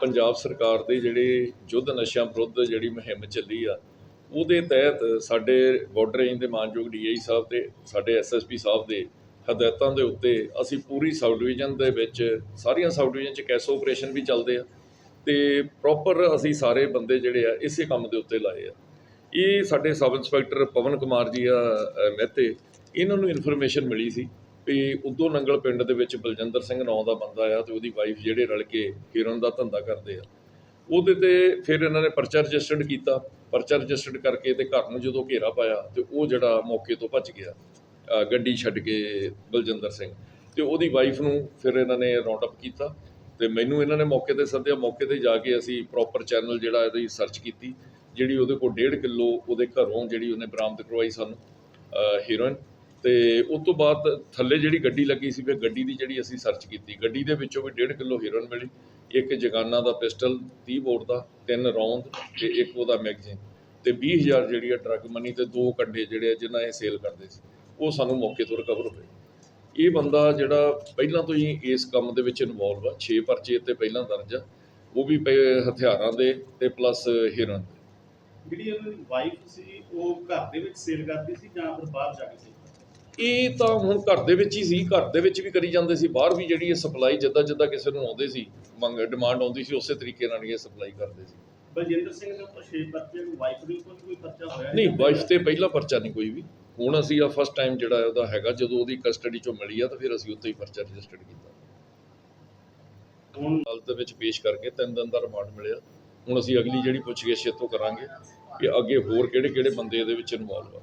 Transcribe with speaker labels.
Speaker 1: ਪੰਜਾਬ ਸਰਕਾਰ ਦੇ ਜਿਹੜੇ ਯੁੱਧ ਨਸ਼ਿਆਂ ਵਿਰੁੱਧ ਜਿਹੜੀ ਮੁਹਿੰਮ ਚੱਲੀ ਆ, ਉਹਦੇ ਤਹਿਤ ਸਾਡੇ ਬਾਰਡਰ ਰੇਂਜ ਦੇ ਮਾਨਯੋਗ ਡੀਆਈ ਸਾਹਿਬ ਤੇ ਸਾਡੇ ਐਸਐਸਪੀ ਸਾਹਿਬ ਦੇ ਹਦਾਇਤਾਂ ਦੇ ਉੱਤੇ ਅਸੀਂ ਪੂਰੀ ਸਬ ਡਿਵੀਜ਼ਨ ਦੇ ਵਿੱਚ ਸਾਰੀਆਂ ਸਬ ਡਿਵੀਜ਼ਨ ਚ ਕੈਸੋ ਆਪਰੇਸ਼ਨ ਵੀ ਚੱਲਦੇ ਆ ਤੇ ਪ੍ਰੋਪਰ ਅਸੀਂ ਸਾਰੇ ਬੰਦੇ ਜਿਹੜੇ ਆ, ਇਸੇ ਕੰਮ ਦੇ ਉੱਤੇ ਲਾਏ ਆ। ਇਹ ਸਾਡੇ ਸਬ ਇੰਸਪੈਕਟਰ ਪਵਨ ਕੁਮਾਰ ਜੀ ਆ ਮਹਿਤੇ, ਇਹਨਾਂ ਨੂੰ ਇਨਫੋਰਮੇਸ਼ਨ ਮਿਲੀ ਸੀ। ਵੀ ਉਦੋਂ ਨੰਗਲ ਪਿੰਡ ਦੇ ਵਿੱਚ ਬਲਜਿੰਦਰ ਸਿੰਘ ਨਾਂ ਦਾ ਬੰਦਾ ਆ ਤੇ ਉਹਦੀ ਵਾਈਫ ਜਿਹੜੇ ਰਲ ਕੇ ਹੀਰਨ ਦਾ ਧੰਦਾ ਕਰਦੇ ਆ। ਉਹਦੇ ਤੇ ਫਿਰ ਇਹਨਾਂ ਨੇ ਪਰਚਾ ਰਜਿਸਟਰਡ ਕੀਤਾ। ਪਰਚਾ ਰਜਿਸਟਰਡ ਕਰਕੇ ਤੇ ਘਰ ਨੂੰ ਜਦੋਂ ਘੇਰਾ ਪਾਇਆ ਤੇ ਉਹ ਜਿਹੜਾ ਮੌਕੇ ਤੋਂ ਭੱਜ ਗਿਆ ਗੱਡੀ ਛੱਡ ਕੇ ਬਲਜਿੰਦਰ ਸਿੰਘ। ਤੇ ਉਹਦੀ ਵਾਈਫ ਨੂੰ ਫਿਰ ਇਹਨਾਂ ਨੇ ਰਾਉਂਡ ਅਪ ਕੀਤਾ ਤੇ ਮੈਨੂੰ ਇਹਨਾਂ ਨੇ ਮੌਕੇ ਤੇ ਸੱਦਿਆ। ਮੌਕੇ ਤੇ ਜਾ ਕੇ ਅਸੀਂ ਪ੍ਰੋਪਰ ਚੈਨਲ ਜਿਹੜਾ ਇਹਦੀ ਸਰਚ ਕੀਤੀ, ਜਿਹੜੀ ਉਹਦੇ ਕੋਲ 1.5 ਕਿਲੋ ਉਹਦੇ ਘਰੋਂ ਜਿਹੜੀ ਉਹਨੇ ਬਰਾਮਦ ਕਰਵਾਈ ਸਾਨੂੰ ਹੀਰੋਇਨ ਤੇ ਉਸ ਤੋਂ ਬਾਅਦ ਥੱਲੇ ਜਿਹੜੀ ਗੱਡੀ ਲੱਗੀ ਸੀ, ਫਿਰ ਗੱਡੀ ਦੀ ਜਿਹੜੀ ਅਸੀਂ ਸਰਚ ਕੀਤੀ। ਗੱਡੀ ਦੇ ਵਿੱਚੋਂ ਵੀ 1.5 ਕਿਲੋ ਹੀਰੋਇਨ ਮਿਲੀ। ਇੱਕ ਜਗਾਨਾ ਦਾ ਪਿਸਟਲ 30 ਬੋਰ ਦਾ, ਤਿੰਨ ਰੌਂਦ ਤੇ ਇੱਕ ਉਹਦਾ ਮੈਗਜ਼ੀਨ ਤੇ 20000 ਜਿਹੜੀ ਆ ਡਰੱਗ ਮਨੀ ਤੇ ਦੋ ਕੰਡੇ ਜਿਹੜੇ ਆ ਜਿਨ੍ਹਾਂ ਇਹ ਸੇਲ ਕਰਦੇ ਸੀ, ਉਹ ਸਾਨੂੰ ਮੌਕੇ ਤੋਂ ਰਿਕਵਰ ਹੋਏ। ਇਹ ਬੰਦਾ ਜਿਹੜਾ ਪਹਿਲਾਂ ਤੋਂ ਹੀ ਇਸ ਕੰਮ ਦੇ ਵਿੱਚ ਇਨਵੋਲਵ ਆ 6 ਪਰਚੇ ਤੇ ਪਹਿਲਾਂ ਦਰਜ ਆ, ਉਹ ਵੀ ਹਥਿਆਰਾਂ ਦੇ ਤੇ ਪਲੱਸ ਹੀਰੋਇਨ ਦੇ।
Speaker 2: ਜਿਹੜੀ ਉਹਨਾਂ ਦੀ ਵਾਈਫ ਸੀ, ਉਹ ਘਰ ਦੇ ਵਿੱਚ ਸੇਲ ਕਰਦੀ ਸੀ ਜਾਂ ਫਿਰ ਬਾਹਰ ਜਾ ਕੇ ਸੇਲ
Speaker 1: ਇਹ ਤਾਂ ਹੁਣ ਘਰ ਦੇ ਵਿੱਚ ਹੀ ਸੀ ਘਰ ਦੇ ਵਿੱਚ ਵੀ ਕਰੀ ਜਾਂਦੇ ਸੀ ਬਾਹਰ ਵੀ ਜਿਹੜੀ ਇਹ ਸਪਲਾਈ ਜਿੱਦਾਂ ਜਿੱਦਾਂ ਕਿਸੇ ਨੂੰ ਆਉਂਦੇ ਸੀ ਮੰਗ ਡਿਮਾਂਡ ਆਉਂਦੀ ਸੀ ਉਸੇ ਤਰੀਕੇ ਨਾਲ ਇਹ ਸਪਲਾਈ ਕਰਦੇ ਸੀ।
Speaker 2: ਬਲਜਿੰਦਰ ਸਿੰਘ ਦੇ 6 ਪਰਚੇ ਨੂੰ ਵਾਈਫ ਦੇ ਉੱਪਰ ਕੋਈ ਪਰਚਾ ਹੋਇਆ
Speaker 1: ਨਹੀਂ ਵਾਈਫ ਤੇ ਪਹਿਲਾ ਪਰਚਾ ਨਹੀਂ ਕੋਈ ਵੀ। ਹੁਣ ਅਸੀਂ ਆ ਫਸਟ ਟਾਈਮ ਜਿਹੜਾ ਉਹਦਾ ਹੈਗਾ ਜਦੋਂ ਉਹਦੀ ਕਸਟਡੀ ਚੋਂ ਮਿਲੀ ਆ ਤਾਂ ਫਿਰ ਅਸੀਂ ਉੱਤੇ ਹੀ ਪਰਚਾ ਰਜਿਸਟਰਡ ਕੀਤਾ।
Speaker 2: ਹੁਣ
Speaker 1: ਹਾਲਤ ਦੇ ਵਿੱਚ ਪੇਸ਼ ਕਰਕੇ ਤਿੰਨ ਦਿਨ ਦਾ ਰਿਮਾਂਡ ਮਿਲਿਆ। ਹੁਣ ਅਸੀਂ ਅਗਲੀ ਜਿਹੜੀ ਪੁੱਛਗਿੱਛ ਇਹ ਤੋਂ ਕਰਾਂਗੇ ਕਿ ਅੱਗੇ ਹੋਰ ਕਿਹੜੇ ਕਿਹੜੇ ਬੰਦੇ ਇਹਦੇ ਵਿੱਚ ਇਨਵੋਲਵ ਆ।